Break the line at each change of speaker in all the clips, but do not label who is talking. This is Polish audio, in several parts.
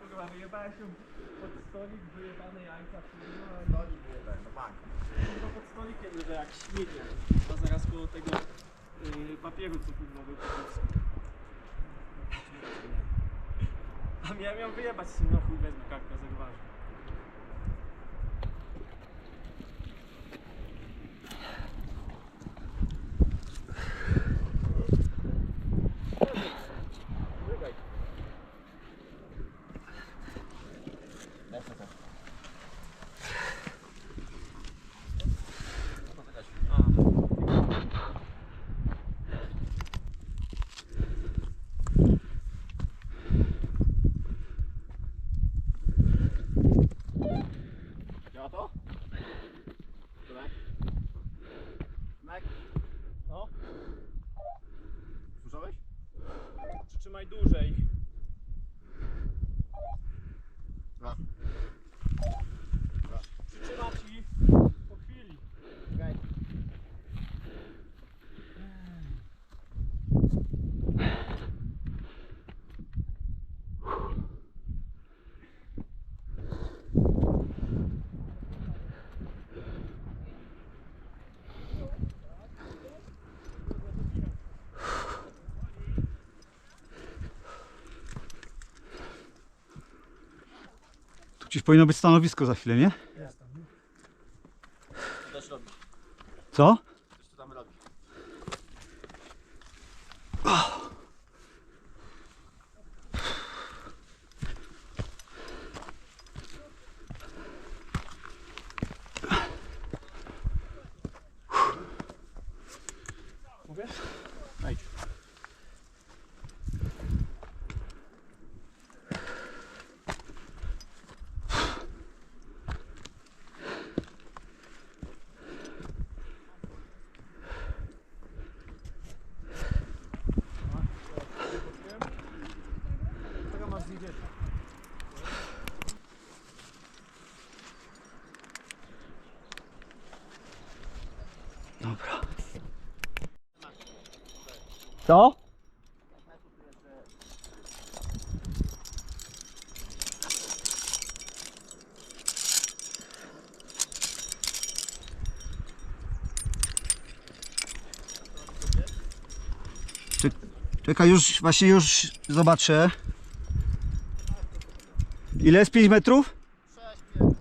Kurwa, wyjebałeś się pod stolik, wyjebane jajca, kurwa.
Stolik wyjebałem, no bank.
Kurwa pod stolikiem leży jak śmiecie. A zaraz koło tego yy, papieru, co kurwa prostu. A miałem ją wyjebać z tym na chuj wezmę kartę, zauważy.
Gdzieś powinno być stanowisko za chwilę, nie?
Co?
Czekaj, już, właśnie już zobaczę. Ile jest 5 metrów?
Sześć, pięć.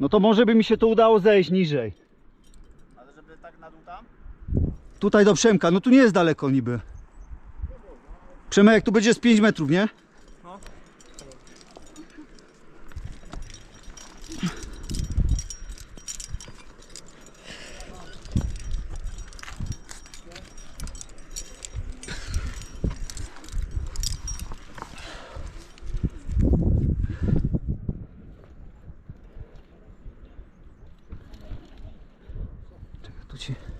No to może by mi się to udało zejść niżej.
Ale żeby tak na dół tam?
Tutaj do Przemka, no tu nie jest daleko niby. Przemek, tu będzie z 5 metrów, nie?
No.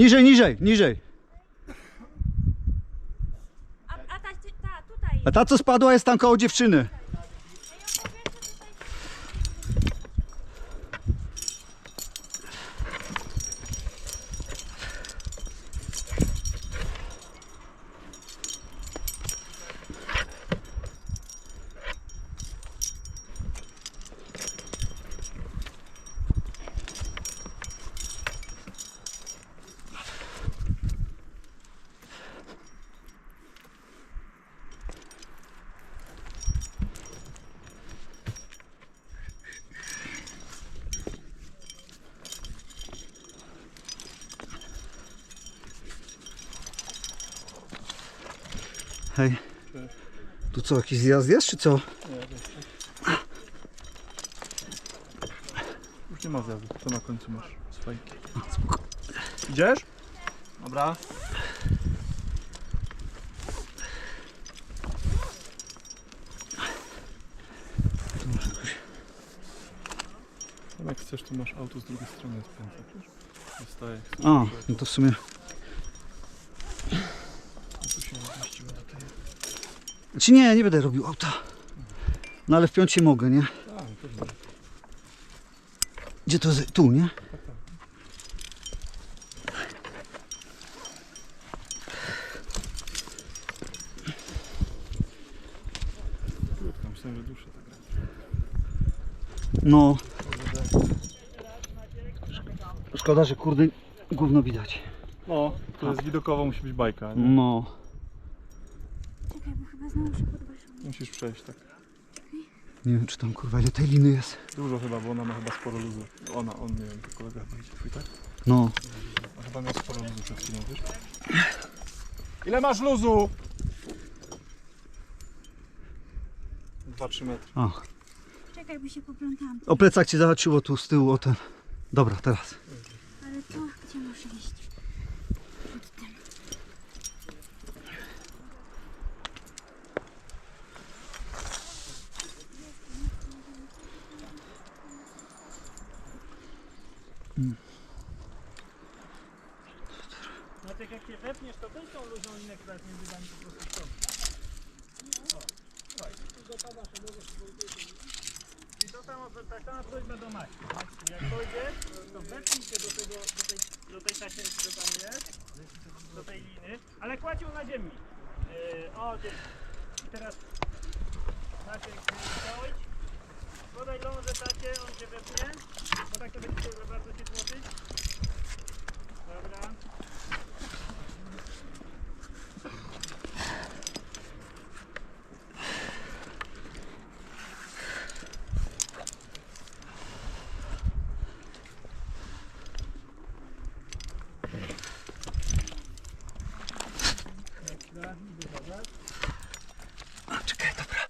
Niżej, niżej, niżej.
A, a ta, ta tutaj.
A ta co spadła jest tam koło dziewczyny. Tu co, jakiś zjazd jest, czy co?
Już nie ma zjazdu, to na końcu masz swajki. Idziesz? Dobra. No jak chcesz, to masz auto z drugiej strony wiesz? Zostaje.
A,
to-
no to w sumie...
Tu się nie zmieścimy do tej...
Znaczy nie, nie będę robił auta. No ale w piącie mogę, nie? Gdzie to jest? Tu, nie? No. Szkoda, że kurde gówno widać.
No, to jest widokowo musi być bajka, nie?
No.
Czekaj, bo chyba znowu się podważyło.
Musisz przejść tak.
Nie wiem, czy tam kurwa ile tej liny jest.
Dużo chyba, bo ona ma chyba sporo luzu. Ona, on, nie wiem, to kolega chyba idzie twój, tak?
No.
A chyba miał sporo luzu przed chwilą, wiesz? Ile masz luzu? 2-3 metry.
A.
Czekaj, bo się poplątałam.
O plecak cię zahaczyło tu z tyłu, o ten. Dobra, teraz.
Ale to gdzie muszę iść?
Tak jak się wepniesz, to weź tą luźną linę, która między wami po prostu. I to samo, tak sama prośba do Maci. Jak pójdziesz, to wepnij się do, tego, do, tej, do tej tasiemki, co tam jest, do tej liny, ale kładź ją na ziemi. Yy, o, gdzieś. I teraz Maciek, dojdź, podaj lądę tacie, on cię wepnie, bo tak to będzie bardzo się tłoczyć. Dobra.
A, czekaj, dobra.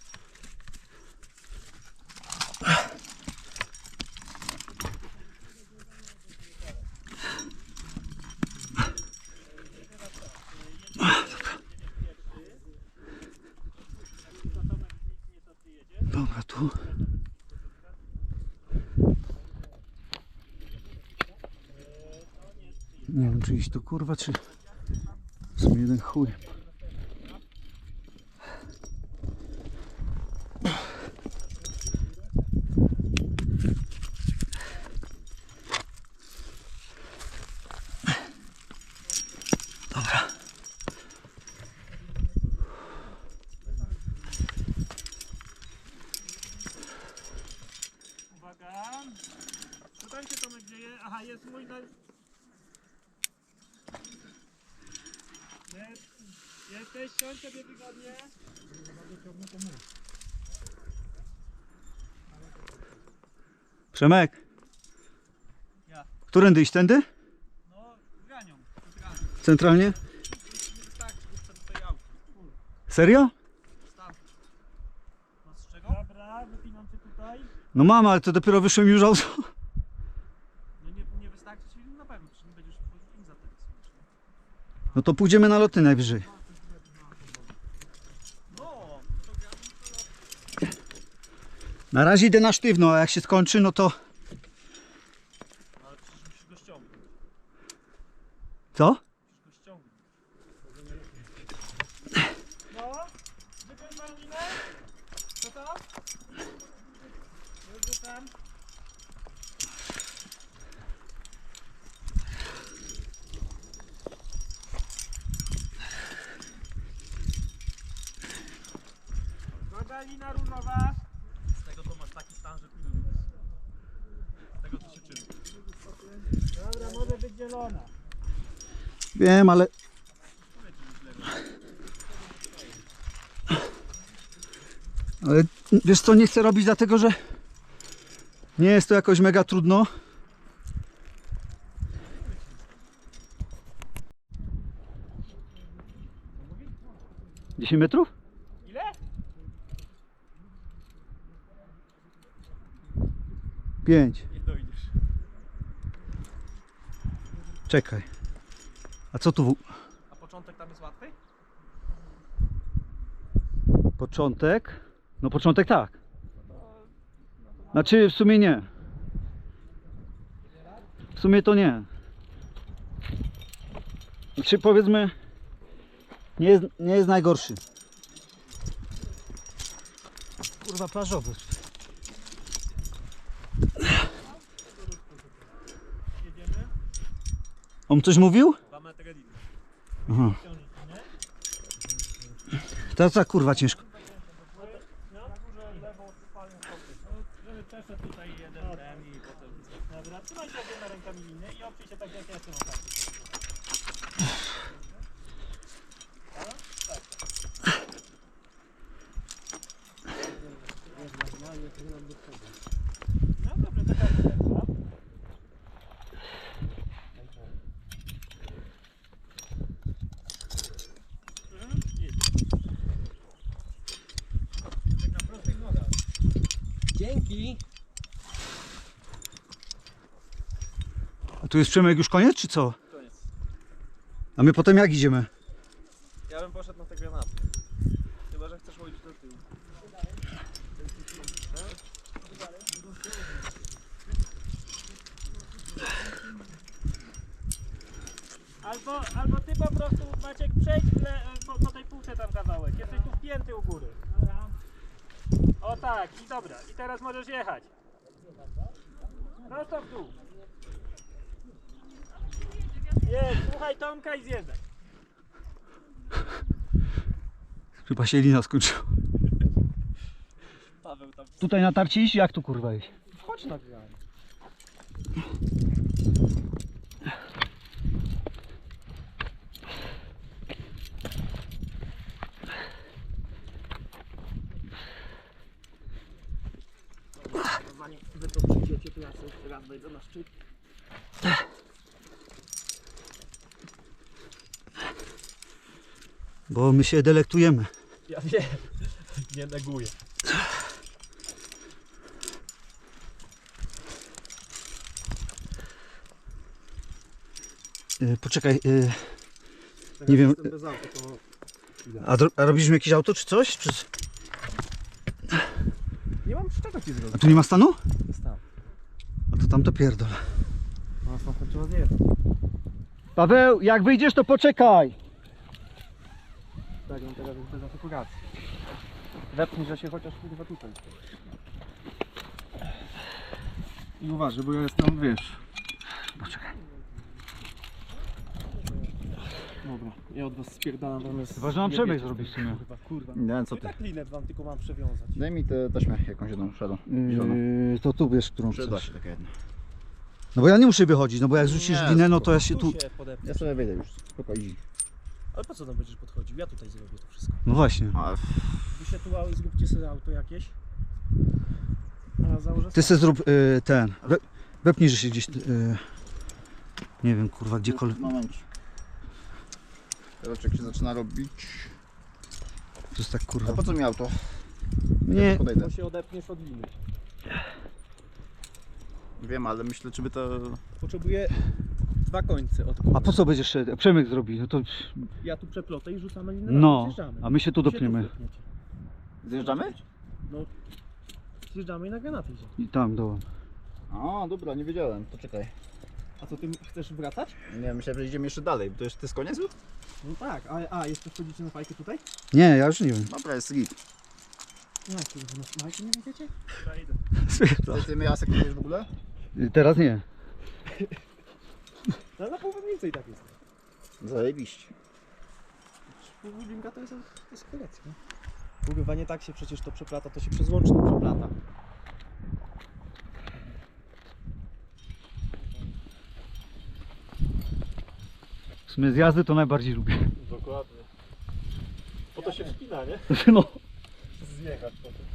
Dobra, tu. Nie wiem, czy iść tu kurwa, czy w sumie jeden chuj. Dobra.
Uwaga. Tomek dzieje? Aha, jest mój na... jesteś, siądź sobie wygodnie.
Przemek.
Ja.
Którędy iść? Tędy?
No, granią. granią.
Centralnie?
Tak.
Serio?
Staw. No z czego? Dobra, wypinam cię tutaj.
No mam, ale to dopiero wyszłem już auto.
No nie, nie wystarczy ci na pewno, czy nie będziesz wchodził im za teraz.
No to pójdziemy na loty najwyżej. Na razie idę na sztywno, a jak się skończy, no to... Co?
Musisz go ściągnąć. No, wypiąć moją linę? Co to? Już rzucam. Uwaga, lina runowa. Z tego to masz taki stan, że kurde. Z tego to się czyni. Dobra, może być zielona.
Wiem, ale... Ale wiesz co, nie chcę robić dlatego, że nie jest to jakoś mega trudno. 10 metrów?
Ile?
5.
Nie dojdziesz.
Czekaj. A co tu?
A początek tam jest łatwy?
Początek? No początek tak. Znaczy w sumie nie. W sumie to nie. Znaczy powiedzmy nie jest, nie jest najgorszy. Kurwa plażowy. On coś mówił?
2 metry liny.
Aha. To co kurwa ciężko.
No, górze, lewo, spalnie, no, żeby przeszedł tutaj jeden ten i potem... Dobra, trzymaj się obiema rękami liny i oprzyj się tak jak ja jestem ostatni. No dobrze, to tak jest. Mhm, jedź. Tak na prostych nogach.
Dzięki!
A tu jest Przemek już koniec czy co?
Koniec.
A my potem jak idziemy?
Ja bym poszedł na te granaty. Chyba, że chcesz łowić do tyłu.
Albo, albo ty po prostu Maciek przejdź le, po, po tej półce tam kawałek. Jesteś tu wpięty u góry. O tak, i dobra. I teraz możesz jechać. Prosto w dół. Jedź, słuchaj Tomka i zjeżdżaj.
Chyba się lina skończyła.
Paweł tam.
Tutaj na tarcie iść? Jak tu kurwa iść?
Chodź na granat.
Zanim wy to przyjdziecie, to ja sobie raz wejdę na szczyt.
Bo my się delektujemy.
Ja wiem, nie neguję.
Y, poczekaj. y, nie wiem.
Bez auto, to...
A, dro- a robiliśmy jakieś auto czy coś? Czy...
Nie mam z czego ci
A
zrobić.
tu nie ma stanu?
Jest tam.
A to tam to pierdol.
No trzeba.
Paweł, jak wyjdziesz to poczekaj.
On teraz jest bez asekuracji. Wepnij, że się chociaż kurwa tutaj. I uważaj, bo ja jestem, wiesz...
Poczekaj.
Dobra, ja od was spierdalam, tam jest...
Chyba, że mam
nie
przebieg zrobić w sumie.
Kurwa, kurwa.
Nie, co
I
ty?
tak linet wam tylko mam przewiązać.
Daj mi tę taśmę jakąś jedną szarą. Zieloną.
Yy, to tu wiesz, którą
Przyda
chcesz.
się taka jedna.
No bo ja nie muszę wychodzić, no bo jak zrzucisz
Nie,
linę, no
spoko.
to ja się tu...
się podepnę.
Ja sobie wyjdę już, spokojnie.
Ale po co tam będziesz podchodził? Ja tutaj zrobię to wszystko.
No właśnie.
A,
Wy się tu zróbcie sobie auto jakieś. A założę
Ty se zrób y, ten. We, wepnij, że się gdzieś... Y, nie wiem, kurwa, gdziekolwiek.
Moment. Teraz jak się zaczyna robić.
To jest tak
A
kurwa.
po co mi auto?
Nie,
Podejdę.
Bo się odepniesz od liny.
Wiem, ale myślę, czy by to...
Potrzebuję dwa końce od
a po co będziesz szedł? Przemek zrobi, no to...
Ja tu przeplotę i rzucamy linę.
No,
Zjeżdżamy.
a my się tu dopniemy.
Zjeżdżamy?
No. Zjeżdżamy i na granaty idzie.
I tam dołem.
A, dobra, nie wiedziałem. To czekaj.
A co, ty chcesz wracać?
Nie, myślałem, że idziemy jeszcze dalej. To już to jest koniec już?
No tak, a, a jeszcze wchodzicie na fajkę tutaj?
Nie, ja już nie wiem.
Dobra, jest git.
No, kurwa, na fajkę nie widzicie?
Ty, ty my asekurujesz w ogóle?
Teraz nie.
No na połowę mniej więcej tak jest.
Zajebiście.
Pół godzinka to jest, to jest koniec, nie? Kurwa, nie tak się przecież to przeplata, to się przez łącznik przeplata.
W sumie zjazdy to najbardziej lubię.
Dokładnie. Po to się wspina, nie?
No.
Zjechać potem.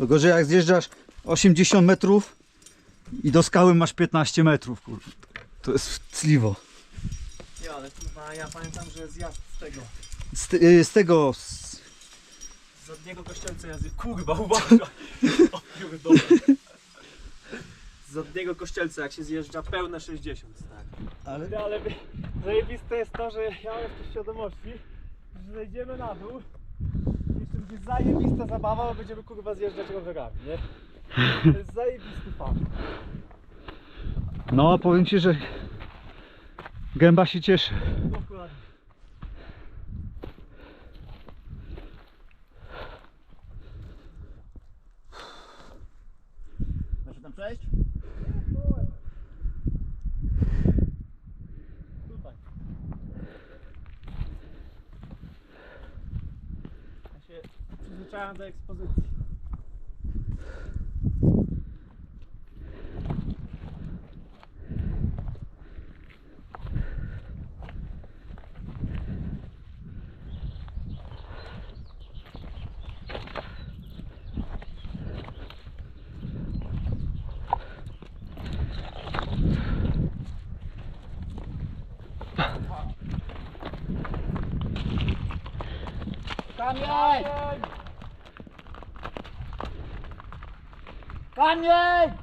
Tylko, że jak zjeżdżasz 80 metrów, i do skały masz 15 metrów, kurwa. To jest cliwo.
Nie, ale kurwa, ja pamiętam, że zjazd z tego,
Z, ty- y, z tego... Z,
z zadniego kościelca ja zje... Kurwa! O, pierdolę. Z zadniego kościelca, jak się zjeżdża pełne 60, tak.
ale...
No, ale zajebiste jest to, że ja mam jeszcze świadomości, że zejdziemy na dół będzie zajebista zabawa, bo będziemy kurwa zjeżdżać rowerami, nie? To jest zajebisty fan.
No, powiem ci, że gęba się cieszy.
Dokładnie.
Da się tam przejść?
Tutaj. Ja się przyzwyczaiłem do ekspozycji.
Kamień! Kamień! Kanye!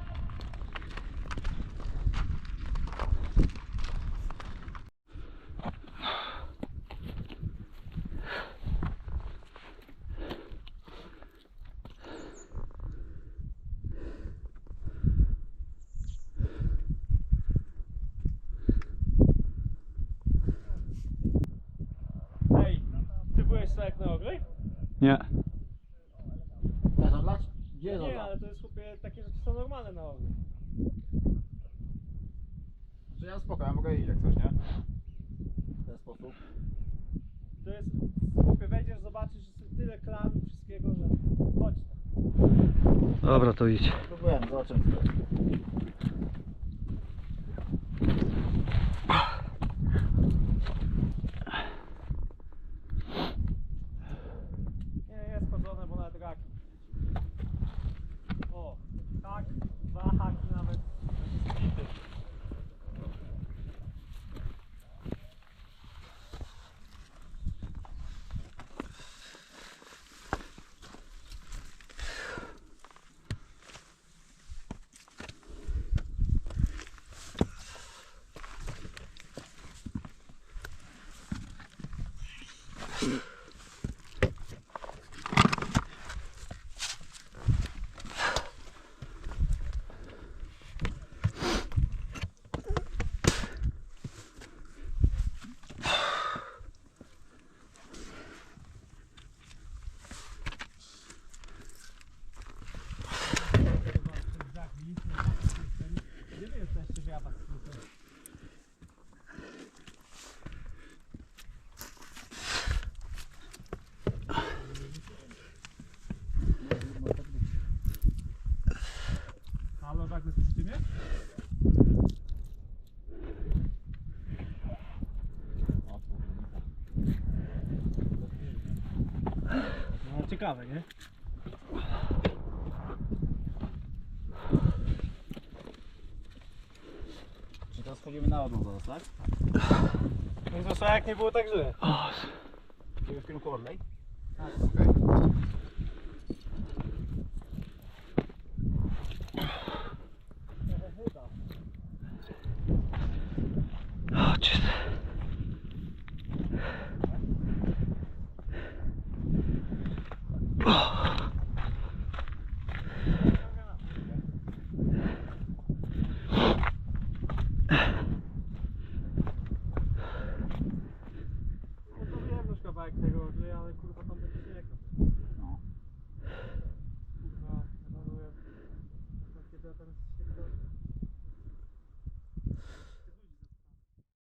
Gdzie jest
Nie,
odlać?
ale to jest chłopie, takie rzeczy są normalne na ogry.
Czy ja spoko, ja mogę iść jak coś, nie? W ten sposób.
To jest, chłopie, wejdziesz, zobaczysz, że jest tyle klam i wszystkiego, że chodź tam.
Dobra, to idź.
Próbujemy, zobaczymy co to jest.
Nie, jest chodzone, bo nawet raki. O, tak, dwa haki nawet. Splity. Gdzie wy jesteście, że ja was słyszę? Halo, tak jest przy tym?
O, kurwa.
No ciekawe, nie?
Czy teraz schodzimy na odół zaraz, tak?
Więc zresztą jak nie było tak źle.
Idziemy w kierunku Orlej?
Tak.
Okej.